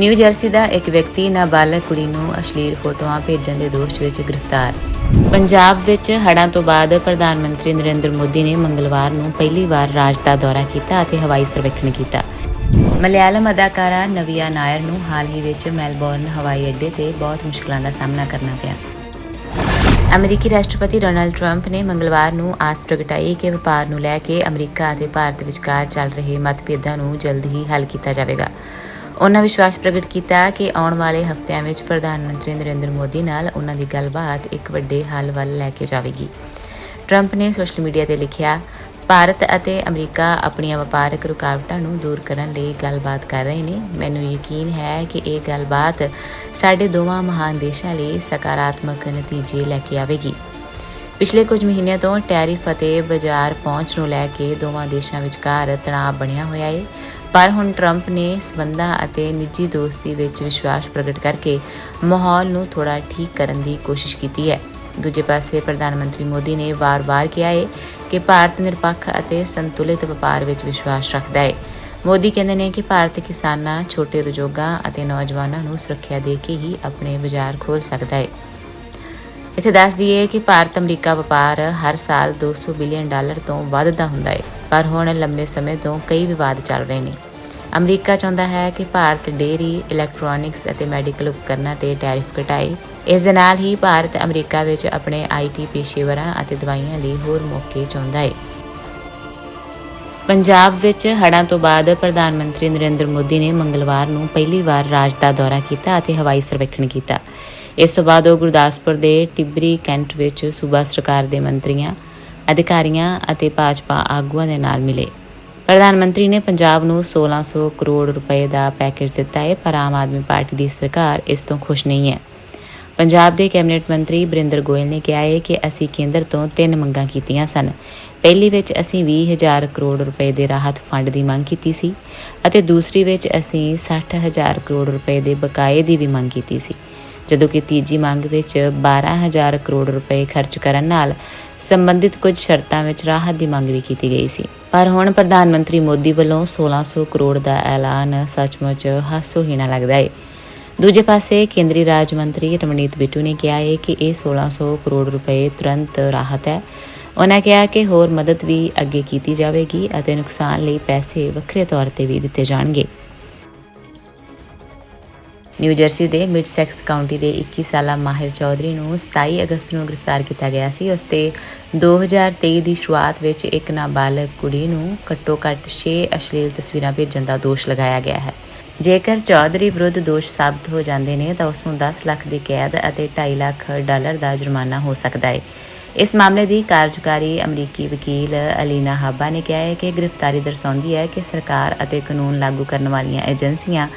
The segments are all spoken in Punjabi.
ਨਿਊ ਜਰਸੀ ਦਾ ਇੱਕ ਵਿਅਕਤੀ ਨਾਬਾਲਗ ਕੁੜੀ ਨੂੰ ਅਸ਼ਲੀਲ ਫੋਟੋਆਂ ਭੇਜਣ ਦੇ ਦੋਸ਼ ਵਿੱਚ ਗ੍ਰਿਫਤਾਰ। ਪੰਜਾਬ ਵਿੱਚ ਹੜ੍ਹਾਂ ਤੋਂ ਬਾਅਦ ਪ੍ਰਧਾਨ ਮੰਤਰੀ ਨਰਿੰਦਰ ਮੋਦੀ ਨੇ ਮੰਗਲਵਾਰ ਨੂੰ ਪਹਿਲੀ ਵਾਰ ਰਾਜ ਦਾ ਦੌਰਾ ਕੀਤਾ ਅਤੇ ਹਵਾਈ ਸਰਵੇਖਣ ਕੀਤਾ। ਮਲਿਆਲਮ ਅਦਾਕਾਰਾ ਨਵੀਆ ਨਾਇਰ ਨੂੰ ਹਾਲ ਹੀ ਵਿੱਚ ਮੈਲਬੌਰਨ ਹਵਾਈ ਅੱਡੇ ਤੇ ਬਹੁਤ ਮੁਸ਼ਕਲਾਂ ਦਾ ਸਾਹਮਣਾ ਕਰਨਾ ਪਿਆ। ਅਮਰੀਕੀ ਰਾਸ਼ਟਰਪਤੀ ਡੋਨਾਲਡ ਟਰੰਪ ਨੇ ਮੰਗਲਵਾਰ ਨੂੰ ਆਸ ਪ੍ਰਗਟਾਈ ਕਿ ਵਪਾਰ ਨੂੰ ਲੈ ਕੇ ਅਮਰੀਕਾ ਅਤੇ ਭਾਰਤ ਵਿਚਕਾਰ ਚੱਲ ਰਹੇ ਮਤਭੇਦਾਂ ਨੂੰ ਜਲਦ ਹੀ ਹੱਲ ਕੀਤਾ ਜਾਵੇਗਾ। ਉਹਨਾਂ ਵਿਸ਼ਵਾਸ ਪ੍ਰਗਟ ਕੀਤਾ ਕਿ ਆਉਣ ਵਾਲੇ ਹਫ਼ਤਿਆਂ ਵਿੱਚ ਪ੍ਰਧਾਨ ਮੰਤਰੀ ਨਰਿੰਦਰ ਮੋਦੀ ਨਾਲ ਉਹਨਾਂ ਦੀ ਗੱਲਬਾਤ ਇੱਕ ਵੱਡੇ ਹੱਲ ਵੱਲ ਲੈ ਕੇ ਜਾਵੇਗੀ। ਟਰੰਪ ਨੇ ਸੋਸ਼ਲ ਮੀਡੀਆ ਤੇ ਲਿਖਿਆ, ਭਾਰਤ ਅਤੇ ਅਮਰੀਕਾ ਆਪਣੀਆਂ ਵਪਾਰਕ ਰੁਕਾਵਟਾਂ ਨੂੰ ਦੂਰ ਕਰਨ ਲਈ ਗੱਲਬਾਤ ਕਰ ਰਹੇ ਨੇ। ਮੈਨੂੰ ਯਕੀਨ ਹੈ ਕਿ ਇਹ ਗੱਲਬਾਤ ਸਾਡੇ ਦੋਵਾਂ ਮਹਾਨ ਦੇਸ਼ਾਂ ਲਈ ਸਕਾਰਾਤਮਕ ਨਤੀਜੇ ਲੈ ਕੇ ਆਵੇਗੀ। ਪਿਛਲੇ ਕੁਝ ਮਹੀਨਿਆਂ ਤੋਂ ਟੈਰਿਫ ਅਤੇ ਬਾਜ਼ਾਰ ਪਹੁੰਚ ਨੂੰ ਲੈ ਕੇ ਦੋਵਾਂ ਦੇਸ਼ਾਂ ਵਿਚਕਾਰ ਤਣਾਅ ਬਣਿਆ ਹੋਇਆ ਹੈ ਪਰ ਹੁਣ ਟਰੰਪ ਨੇ ਸਬੰਧਾਂ ਅਤੇ ਨਿੱਜੀ ਦੋਸਤੀ ਵਿੱਚ ਵਿਸ਼ਵਾਸ ਪ੍ਰਗਟ ਕਰਕੇ ਮਾਹੌਲ ਨੂੰ ਥੋੜਾ ਠੀਕ ਕਰਨ ਦੀ ਕੋਸ਼ਿਸ਼ ਕੀਤੀ ਹੈ। ਦੂਜੇ ਪਾਸੇ ਪ੍ਰਧਾਨ ਮੰਤਰੀ ਮੋਦੀ ਨੇ ਵਾਰ-ਵਾਰ ਕਿਹਾ ਹੈ ਕਿ ਭਾਰਤ ਨਿਰਪੱਖ ਅਤੇ ਸੰਤੁਲਿਤ ਵਪਾਰ ਵਿੱਚ ਵਿਸ਼ਵਾਸ ਰੱਖਦਾ ਹੈ ਮੋਦੀ ਕਹਿੰਦੇ ਨੇ ਕਿ ਭਾਰਤ ਕਿਸਾਨਾਂ, ਛੋਟੇ ਉਦਯੋਗਾਂ ਅਤੇ ਨੌਜਵਾਨਾਂ ਨੂੰ ਸੁਰੱਖਿਆ ਦੇ ਕੇ ਹੀ ਆਪਣੇ ਬਾਜ਼ਾਰ ਖੋਲ੍ਹ ਸਕਦਾ ਹੈ ਇੱਥੇ ਦੱਸ ਦਈਏ ਕਿ ਭਾਰਤ ਅਮਰੀਕਾ ਵਪਾਰ ਹਰ ਸਾਲ 200 ਬਿਲੀਅਨ ਡਾਲਰ ਤੋਂ ਵੱਧ ਦਾ ਹੁੰਦਾ ਹੈ ਪਰ ਹੁਣ ਲੰਬੇ ਸਮੇਂ ਤੋਂ ਕਈ ਵਿਵਾਦ ਚੱਲ ਰਹੇ ਨੇ। ਅਮਰੀਕਾ ਚਾਹੁੰਦਾ ਹੈ ਕਿ ਭਾਰਤ ਡੇਰੀ ਇਲੈਕਟ੍ਰੋਨਿਕਸ ਅਤੇ ਮੈਡੀਕਲ ਉਪਕਰਨਾਂ ਤੇ ਟੈਰਿਫ ਘਟਾਏ। ਇਸ ਦੇ ਨਾਲ ਹੀ ਭਾਰਤ ਅਮਰੀਕਾ ਵਿੱਚ ਆਪਣੇ ਆਈਟੀ ਪੇਸ਼ੇਵਰਾਂ ਅਤੇ ਦਵਾਈਆਂ ਲਈ ਹੋਰ ਮੌਕੇ ਚਾਹੁੰਦਾ ਹੈ ਪੰਜਾਬ ਵਿੱਚ ਹੜ੍ਹਾਂ ਤੋਂ ਬਾਅਦ ਪ੍ਰਧਾਨ ਮੰਤਰੀ ਨਰਿੰਦਰ ਮੋਦੀ ਨੇ ਮੰਗਲਵਾਰ ਨੂੰ ਪਹਿਲੀ ਵਾਰ ਰਾਜ ਦਾ ਦੌਰਾ ਕੀਤਾ ਅਤੇ ਹਵਾਈ ਸਰਵੇਖਣ ਕੀਤਾ। ਇਸ ਤੋਂ ਬਾਅਦ ਉਹ ਗੁਰਦਾਸਪੁਰ ਦੇ ਟਿਬਰੀ ਕੈਂਟ ਵਿੱਚ ਸੂਬਾ ਸਰਕਾਰ ਦੇ ਮੰਤਰੀਆਂ ਅਧਿਕਾਰੀਆਂ ਅਤੇ ਭਾਜਪਾ ਆਗੂਆਂ ਦੇ ਨਾਲ ਮਿਲੇ। ਪ੍ਰਧਾਨ ਮੰਤਰੀ ਨੇ ਪੰਜਾਬ ਨੂੰ 1600 ਕਰੋੜ ਰੁਪਏ ਦਾ ਪੈਕੇਜ ਦਿੱਤਾ ਹੈ, ਪਰ ਆਮ ਆਦਮੀ ਪਾਰਟੀ ਦੀ ਸਰਕਾਰ ਇਸ ਤੋਂ ਖੁਸ਼ ਨਹੀਂ ਹੈ। ਪੰਜਾਬ ਦੇ ਕੈਬਨਿਟ ਮੰਤਰੀ ਬਰਿੰਦਰ ਗੋਇਲ ਨੇ ਕਿਹਾ ਹੈ ਕਿ ਅਸੀਂ ਕੇਂਦਰ ਤੋਂ ਤਿੰਨ ਮੰਗਾਂ ਕੀਤੀਆਂ ਸਨ। ਪਹਿਲੀ ਵਿੱਚ ਅਸੀਂ 20000 ਕਰੋੜ ਰੁਪਏ ਦੇ ਰਾਹਤ ਫੰਡ ਦੀ ਮੰਗ ਕੀਤੀ ਸੀ ਅਤੇ ਦੂਸਰੀ ਵਿੱਚ ਅਸੀਂ 60000 ਕਰੋੜ ਰੁਪਏ ਦੇ ਬਕਾਏ ਦੀ ਵੀ ਮੰਗ ਕੀਤੀ ਸੀ। ਜਦੋਂ ਕਿ ਤੀਜੀ ਮੰਗ ਵਿੱਚ 12000 ਕਰੋੜ ਰੁਪਏ ਖਰਚ ਕਰਨ ਨਾਲ ਸੰਬੰਧਿਤ ਕੁਝ ਸ਼ਰਤਾਂ ਵਿੱਚ ਰਾਹਤ ਦੀ ਮੰਗ ਵੀ ਕੀਤੀ ਗਈ ਸੀ। ਪਰ ਹੁਣ ਪ੍ਰਧਾਨ ਮੰਤਰੀ ਮੋਦੀ ਵੱਲੋਂ 1600 ਕਰੋੜ ਦਾ ਐਲਾਨ ਸੱਚਮੁੱਚ ਹਾਸੋਹੀਣਾ ਲੱਗਦਾ ਹੈ ਦੂਜੇ ਪਾਸੇ ਕੇਂਦਰੀ ਰਾਜ ਮੰਤਰੀ ਰਮਨੀਤ ਬਿੱਟੂ ਨੇ ਕਿਹਾ ਹੈ ਕਿ ਇਹ 1600 ਕਰੋੜ ਰੁਪਏ ਤੁਰੰਤ ਰਾਹਤ ਹੈ। ਉਹਨਾਂ ਕਿਹਾ ਕਿ ਹੋਰ ਮਦਦ ਵੀ ਅੱਗੇ ਕੀਤੀ ਜਾਵੇਗੀ ਅਤੇ ਨੁਕਸਾਨ ਲਈ ਪੈਸੇ ਵੱਖਰੇ ਤੌਰ ਤੇ ਵੀ ਦਿੱਤੇ ਜਾਣਗੇ। ਨਿਊ ਜਰਸੀ ਦੇ ਮਿਡਸੈਕਸ ਕਾਉਂਟੀ ਦੇ 21 ਸਾਲਾ ਮਾਹਿਰ ਚੌਧਰੀ ਨੂੰ 27 ਅਗਸਤ ਨੂੰ ਗ੍ਰਿਫਤਾਰ ਕੀਤਾ ਗਿਆ ਸੀ। ਉਸ ਤੇ 2023 ਦੀ ਸ਼ੁਰੂਆਤ ਵਿੱਚ ਇੱਕ ਨਾਬਾਲਗ ਕੁੜੀ ਨੂੰ ਘੱਟੋ-ਘੱਟ 6 ਅਸ਼ਲੀਲ ਤਸਵੀਰਾਂ ਭੇਜਣ ਦਾ ਦੋਸ਼ ਲਗਾਇਆ ਗਿਆ ਹੈ। ਜੇਕਰ ਚੌਧਰੀ ਵਿਰੁੱਧ ਦੋਸ਼ ਸਾਬਤ ਹੋ ਜਾਂਦੇ ਨੇ, ਤਾਂ ਉਸ ਨੂੰ 10 ਲੱਖ ਦੀ ਕੈਦ ਅਤੇ 2.5 ਲੱਖ ਡਾਲਰ ਦਾ ਜੁਰਮਾਨਾ ਹੋ ਸਕਦਾ ਹੈ। ਇਸ ਮਾਮਲੇ ਦੀ ਕਾਰਜਕਾਰੀ ਅਮਰੀਕੀ ਵਕੀਲ ਅਲੀਨਾ ਹਾਬਾ ਨੇ ਕਿਹਾ ਹੈ ਕਿ ਗ੍ਰਿਫਤਾਰੀ ਦਰਸਾਉਂਦੀ ਹੈ ਕਿ ਸਰਕਾਰ ਅਤੇ ਕਾਨੂੰਨ ਲਾਗੂ ਕਰਨ ਵਾਲੀਆਂ ਏਜੰਸੀਆਂ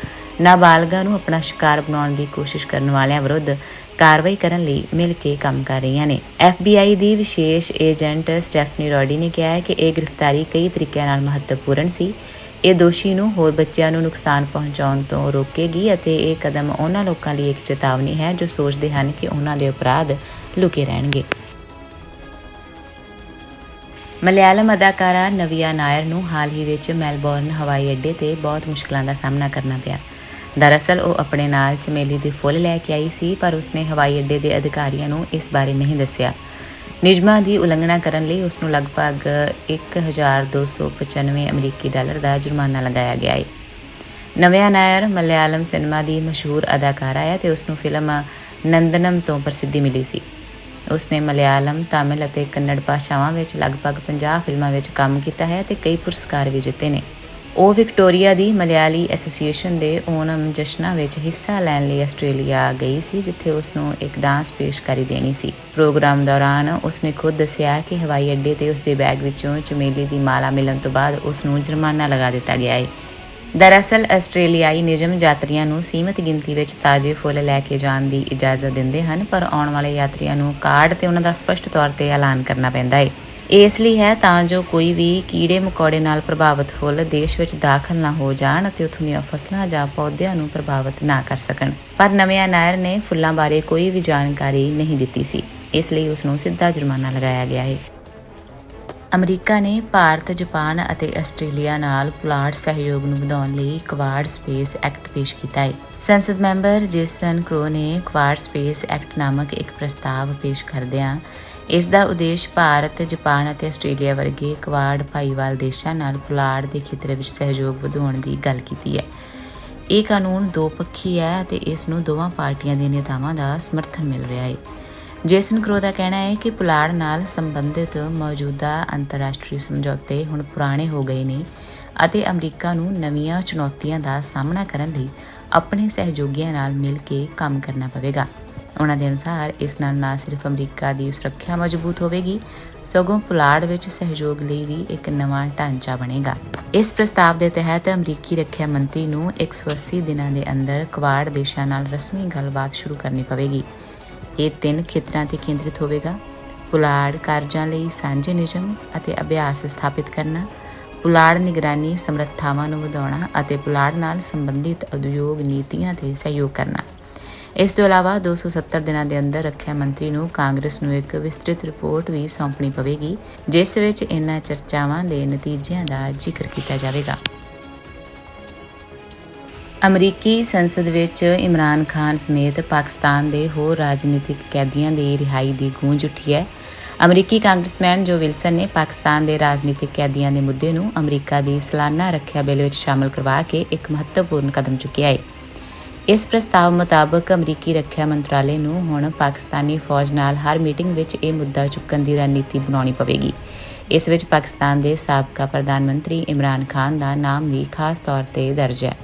ਨਾਬਾਲਗਾਂ ਨੂੰ ਆਪਣਾ ਸ਼ਿਕਾਰ ਬਣਾਉਣ ਦੀ ਕੋਸ਼ਿਸ਼ ਕਰਨ ਵਾਲਿਆਂ ਵਿਰੁੱਧ ਕਾਰਵਾਈ ਕਰਨ ਲਈ ਮਿਲ ਕੇ ਕੰਮ ਕਰ ਰਹੀਆਂ ਨੇ। FBI ਦੀ ਵਿਸ਼ੇਸ਼ ਏਜੰਟ ਸਟੈਫਨੀ ਰੋਡੀ ਨੇ ਕਿਹਾ ਹੈ ਕਿ ਇਹ ਗ੍ਰਿਫਤਾਰੀ ਕਈ ਤਰੀਕਿਆਂ ਨਾਲ ਮਹੱਤਵਪੂਰਨ ਸੀ। ਇਹ ਦੋਸ਼ੀ ਨੂੰ ਹੋਰ ਬੱਚਿਆਂ ਨੂੰ ਨੁਕਸਾਨ ਪਹੁੰਚਾਉਣ ਤੋਂ ਰੋਕੇਗੀ ਅਤੇ ਇਹ ਕਦਮ ਉਹਨਾਂ ਲੋਕਾਂ ਲਈ ਇੱਕ ਚੇਤਾਵਨੀ ਹੈ ਜੋ ਸੋਚਦੇ ਹਨ ਕਿ ਉਹਨਾਂ ਦੇ ਅਪਰਾਧ ਲੁਕੇ ਰਹਿਣਗੇ। ਮਲਿਆਲਮ ਅਦਾਕਾਰਾ ਨਵੀਆ ਨਾਇਰ ਨੂੰ ਹਾਲ ਹੀ ਵਿੱਚ ਮੈਲਬੌਰਨ ਹਵਾਈ ਅੱਡੇ ਤੇ ਬਹੁਤ ਮੁਸ਼ਕਲਾਂ ਦਾ ਸਾਹਮਣਾ ਕਰਨਾ ਪਿਆ। ਦਰਅਸਲ ਉਹ ਆਪਣੇ ਨਾਲ ਚਮੇਲੀ ਦੇ ਫੁੱਲ ਲੈ ਕੇ ਆਈ ਸੀ, ਪਰ ਉਸਨੇ ਹਵਾਈ ਅੱਡੇ ਦੇ ਅਧਿਕਾਰੀਆਂ ਨੂੰ ਇਸ ਬਾਰੇ ਨਹੀਂ ਦੱਸਿਆ। ਨਿਯਮਾਂ ਦੀ ਉਲੰਘਣਾ ਕਰਨ ਲਈ ਉਸ ਨੂੰ ਲਗਭਗ 1295 ਅਮਰੀਕੀ ਡਾਲਰ ਦਾ ਜੁਰਮਾਨਾ ਲਗਾਇਆ ਗਿਆ ਹੈ ਨਵਿਆ ਨਾਇਰ ਮਲਿਆਲਮ ਸਿਨੇਮਾ ਦੀ ਮਸ਼ਹੂਰ ਅਦਾਕਾਰਾ ਹੈ ਤੇ ਉਸ ਨੂੰ ਫਿਲਮ ਨੰਦਨਮ ਤੋਂ ਪ੍ਰਸਿੱਧੀ ਮਿਲੀ ਸੀ। ਉਸਨੇ ਮਲਿਆਲਮ, ਤਾਮਿਲ ਅਤੇ ਕੰਨੜ ਭਾਸ਼ਾਵਾਂ ਵਿੱਚ ਲਗਭਗ 50 ਫਿਲਮਾਂ ਵਿੱਚ ਕੰਮ ਕੀਤਾ ਹੈ ਤੇ ਕਈ ਪੁਰਸਕਾਰ ਵੀ ਜਿੱਤੇ ਨੇ। ਉਹ ਵਿਕਟੋਰੀਆ ਦੀ ਮਲਿਆਲੀ ਐਸੋਸੀਏਸ਼ਨ ਦੇ ਓਨਮ ਜਸ਼ਨਾਂ ਵਿੱਚ ਹਿੱਸਾ ਲੈਣ ਲਈ ਆਸਟ੍ਰੇਲੀਆ ਗਈ ਸੀ, ਜਿੱਥੇ ਉਸ ਨੂੰ ਇੱਕ ਡਾਂਸ ਪੇਸ਼ਕਾਰੀ ਦੇਣੀ ਸੀ। ਪ੍ਰੋਗਰਾਮ ਦੌਰਾਨ ਉਸਨੇ ਖੁਦ ਦੱਸਿਆ ਕਿ ਹਵਾਈ ਅੱਡੇ ਤੇ ਉਸਦੇ ਬੈਗ ਵਿੱਚੋਂ ਚਮੇਲੀ ਦੀ ਮਾਲਾ ਮਿਲਣ ਤੋਂ ਬਾਅਦ ਉਸ ਨੂੰ ਜੁਰਮਾਨਾ ਲਗਾ ਦਿੱਤਾ ਗਿਆ ਹੈ ਦਰਅਸਲ, ਆਸਟ੍ਰੇਲੀਆਈ ਨਿਯਮ ਯਾਤਰੀਆਂ ਨੂੰ ਸੀਮਿਤ ਗਿਣਤੀ ਵਿੱਚ ਤਾਜ਼ੇ ਫੁੱਲ ਲੈ ਕੇ ਜਾਣ ਦੀ ਇਜਾਜ਼ਤ ਦਿੰਦੇ ਹਨ, ਪਰ ਆਉਣ ਵਾਲੇ ਯਾਤਰੀਆਂ ਨੂੰ ਕਾਰਡ ਤੇ ਉਹਨਾਂ ਦਾ ਸਪਸ਼ਟ ਤੌਰ ਤੇ ਐਲਾਨ ਕਰਨਾ ਪੈਂਦਾ ਹੈ ਇਸ ਲਈ ਹੈ ਤਾਂ ਜੋ ਕੋਈ ਵੀ ਕੀੜੇ ਮਕੌੜੇ ਨਾਲ ਪ੍ਰਭਾਵਿਤ ਫੁੱਲ ਦੇਸ਼ ਵਿੱਚ ਦਾਖਲ ਨਾ ਹੋ ਜਾਣ ਅਤੇ ਉੱਥੋਂ ਦੀਆਂ ਫਸਲਾਂ ਜਾਂ ਪੌਦਿਆਂ ਨੂੰ ਪ੍ਰਭਾਵਿਤ ਨਾ ਕਰ ਸਕਣ। ਪਰ ਨਵਿਆ ਨਾਇਰ ਨੇ ਫੁੱਲਾਂ ਬਾਰੇ ਕੋਈ ਵੀ ਜਾਣਕਾਰੀ ਨਹੀਂ ਦਿੱਤੀ ਸੀ। ਇਸ ਲਈ ਉਸ ਨੂੰ ਸਿੱਧਾ ਜੁਰਮਾਨਾ ਲਗਾਇਆ ਗਿਆ ਹੈ। ਅਮਰੀਕਾ ਨੇ ਭਾਰਤ, ਜਾਪਾਨ ਅਤੇ ਆਸਟ੍ਰੇਲੀਆ ਨਾਲ ਪੁਲਾੜ ਸਹਿਯੋਗ ਨੂੰ ਵਧਾਉਣ ਲਈ ਕੁਆਡ ਸਪੇਸ ਐਕਟ ਪੇਸ਼ ਕੀਤਾ ਹੈ। ਸੰਸਦ ਮੈਂਬਰ ਜੇਸਨ ਕ੍ਰੋ ਨੇ ਕੁਆਡ ਸਪੇਸ ਐਕਟ ਨਾਮਕ ਇੱਕ ਪ੍ਰਸਤਾਵ ਪੇਸ਼ ਕਰਦਿਆਂ ਇਸ ਦਾ ਉਦੇਸ਼ ਭਾਰਤ, ਜਾਪਾਨ ਅਤੇ ਆਸਟ੍ਰੇਲੀਆ ਵਰਗੇ ਕੁਆਡ ਭਾਈਵਾਲ ਦੇਸ਼ਾਂ ਨਾਲ ਪੁਲਾੜ ਦੇ ਖੇਤਰ ਵਿੱਚ ਸਹਿਯੋਗ ਵਧਾਉਣ ਦੀ ਗੱਲ ਕੀਤੀ ਹੈ। ਇਹ ਕਾਨੂੰਨ ਦੋ ਪੱਖੀ ਹੈ ਅਤੇ ਇਸ ਨੂੰ ਦੋਵਾਂ ਪਾਰਟੀਆਂ ਦੇ ਨੇਤਾਵਾਂ ਦਾ ਸਮਰਥਨ ਮਿਲ ਰਿਹਾ ਹੈ। ਜੇਸਨ ਕ੍ਰੋ ਦਾ ਕਹਿਣਾ ਹੈ ਕਿ ਪੁਲਾੜ ਨਾਲ ਸੰਬੰਧਿਤ ਮੌਜੂਦਾ ਅੰਤਰਰਾਸ਼ਟਰੀ ਸਮਝੌਤੇ ਹੁਣ ਪੁਰਾਣੇ ਹੋ ਗਏ ਨੇ ਅਤੇ ਅਮਰੀਕਾ ਨੂੰ ਨਵੀਆਂ ਚੁਣੌਤੀਆਂ ਦਾ ਸਾਹਮਣਾ ਕਰਨ ਲਈ ਆਪਣੇ ਸਹਿਯੋਗੀਆਂ ਨਾਲ ਮਿਲ ਕੇ ਕੰਮ ਕਰਨਾ ਪਵੇਗਾ। ਉਹਨਾਂ ਦੇ ਅਨੁਸਾਰ ਇਸ ਨਾਲ ਨਾ ਸਿਰਫ ਅਮਰੀਕਾ ਦੀ ਸੁਰੱਖਿਆ ਮਜ਼ਬੂਤ ਹੋਵੇਗੀ, ਸਗੋਂ ਪੁਲਾੜ ਵਿੱਚ ਸਹਿਯੋਗ ਲਈ ਵੀ ਇੱਕ ਨਵਾਂ ਢਾਂਚਾ ਬਣੇਗਾ। ਇਸ ਪ੍ਰਸਤਾਵ ਦੇ ਤਹਿਤ ਅਮਰੀਕੀ ਰੱਖਿਆ ਮੰਤਰੀ ਨੂੰ 180 ਦਿਨਾਂ ਦੇ ਅੰਦਰ ਕੁਆਡ ਦੇਸ਼ਾਂ ਨਾਲ ਰਸਮੀ ਗੱਲਬਾਤ ਸ਼ੁਰੂ ਕਰਨੀ ਪਵੇਗੀ। ਇਹ ਤਿੰਨ ਖੇਤਰਾਂ ਤੇ ਕੇਂਦਰਿਤ ਹੋਵੇਗਾ ਪੁਲਾੜ ਕਾਰਜਾਂ ਲਈ ਸਾਂਝੇ ਨਿਯਮ ਅਤੇ ਅਭਿਆਸ ਸਥਾਪਿਤ ਕਰਨਾ, ਪੁਲਾੜ ਨਿਗਰਾਨੀ ਸਮਰੱਥਾਵਾਂ ਨੂੰ ਵਧਾਉਣਾ ਅਤੇ ਪੁਲਾੜ ਨਾਲ ਸੰਬੰਧਿਤ ਉਦਯੋਗ ਨੀਤੀਆਂ ਤੇ ਸਹਿਯੋਗ ਕਰਨਾ ਇਸ ਤੋਂ ਇਲਾਵਾ 270 ਦਿਨਾਂ ਦੇ ਅੰਦਰ ਰੱਖਿਆ ਮੰਤਰੀ ਨੂੰ ਕਾਂਗਰਸ ਨੂੰ ਇੱਕ ਵਿਸਤ੍ਰਿਤ ਰਿਪੋਰਟ ਵੀ ਸੌਂਪਣੀ ਪਵੇਗੀ, ਜਿਸ ਵਿੱਚ ਇਨ੍ਹਾਂ ਚਰਚਾਵਾਂ ਦੇ ਨਤੀਜਿਆਂ ਦਾ ਜ਼ਿਕਰ ਕੀਤਾ ਜਾਵੇਗਾ। ਅਮਰੀਕੀ ਸੰਸਦ ਵਿੱਚ ਇਮਰਾਨ ਖਾਨ ਸਮੇਤ ਪਾਕਿਸਤਾਨ ਦੇ ਹੋਰ ਰਾਜਨੀਤਿਕ ਕੈਦੀਆਂ ਦੀ ਰਿਹਾਈ ਦੀ ਗੂੰਜ ਉੱਠੀ ਹੈ। ਅਮਰੀਕੀ ਕਾਂਗਰਸਮੈਨ ਜੋ ਵਿਲਸਨ ਨੇ ਪਾਕਿਸਤਾਨ ਦੇ ਰਾਜਨੀਤਿਕ ਕੈਦੀਆਂ ਦੇ ਮੁੱਦੇ ਨੂੰ ਅਮਰੀਕਾ ਦੀ ਸਾਲਾਨਾ ਰੱਖਿਆ ਬਿੱਲ ਵਿੱਚ ਸ਼ਾਮਲ ਕਰਵਾ ਕੇ ਇੱਕ ਮਹੱਤਵਪੂਰਨ ਕਦਮ ਚੁੱਕਿਆ ਹੈ ਇਸ ਪ੍ਰਸਤਾਵ ਮੁਤਾਬਕ ਅਮਰੀਕੀ ਰੱਖਿਆ ਮੰਤਰਾਲੇ ਨੂੰ ਹੁਣ ਪਾਕਿਸਤਾਨੀ ਫੌਜ ਨਾਲ ਹਰ ਮੀਟਿੰਗ ਵਿੱਚ ਇਹ ਮੁੱਦਾ ਚੁੱਕਣ ਦੀ ਰਣਨੀਤੀ ਬਣਾਉਣੀ ਪਵੇਗੀ। ਇਸ ਵਿੱਚ ਪਾਕਿਸਤਾਨ ਦੇ ਸਾਬਕਾ ਪ੍ਰਧਾਨ ਮੰਤਰੀ ਇਮਰਾਨ ਖਾਨ ਦਾ ਨਾਮ ਵੀ ਖਾਸ ਤੌਰ ਤੇ ਦਰਜ ਹੈ।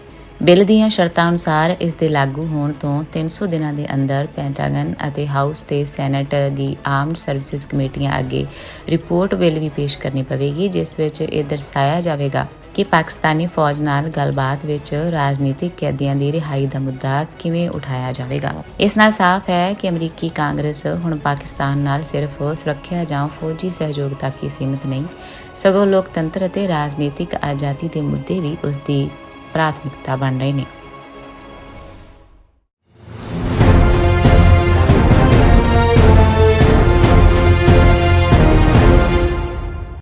ਬਿੱਲ ਦੀਆਂ ਸ਼ਰਤਾਂ ਅਨੁਸਾਰ ਇਸ ਦੇ ਲਾਗੂ ਹੋਣ ਤੋਂ 300 ਦਿਨਾਂ ਦੇ ਅੰਦਰ ਪੈਂਟਾਗਨ ਅਤੇ ਹਾਊਸ ਤੇ ਸੈਨੇਟ ਦੀ ਆਰਮਡ ਸਰਵਿਸਿਜ਼ ਕਮੇਟੀਆਂ ਅੱਗੇ ਰਿਪੋਰਟ ਬਿੱਲ ਵੀ ਪੇਸ਼ ਕਰਨੀ ਪਵੇਗੀ, ਜਿਸ ਵਿੱਚ ਇਹ ਦਰਸਾਇਆ ਜਾਵੇਗਾ ਕਿ ਪਾਕਿਸਤਾਨੀ ਫੌਜ ਨਾਲ ਗੱਲਬਾਤ ਵਿੱਚ ਰਾਜਨੀਤਿਕ ਕੈਦੀਆਂ ਦੀ ਰਿਹਾਈ ਦਾ ਮੁੱਦਾ ਕਿਵੇਂ ਉਠਾਇਆ ਜਾਵੇਗਾ। ਇਸ ਨਾਲ ਸਾਫ਼ ਹੈ ਕਿ ਅਮਰੀਕੀ ਕਾਂਗਰਸ ਹੁਣ ਪਾਕਿਸਤਾਨ ਨਾਲ ਸਿਰਫ ਸੁਰੱਖਿਆ ਜਾਂ ਫੌਜੀ ਸਹਿਯੋਗ ਤੱਕ ਹੀ ਸੀਮਿਤ ਨਹੀਂ, ਸਗੋਂ ਲੋਕਤੰਤਰ ਅਤੇ ਰਾਜਨੀਤਿਕ ਆਜ਼ਾਦੀ ਦੇ ਮੁੱਦੇ ਵੀ ਉਸ ਦੀ ਪ੍ਰਾਥਮਿਕਤਾ ਬਣ ਰਹੇ ਨੇ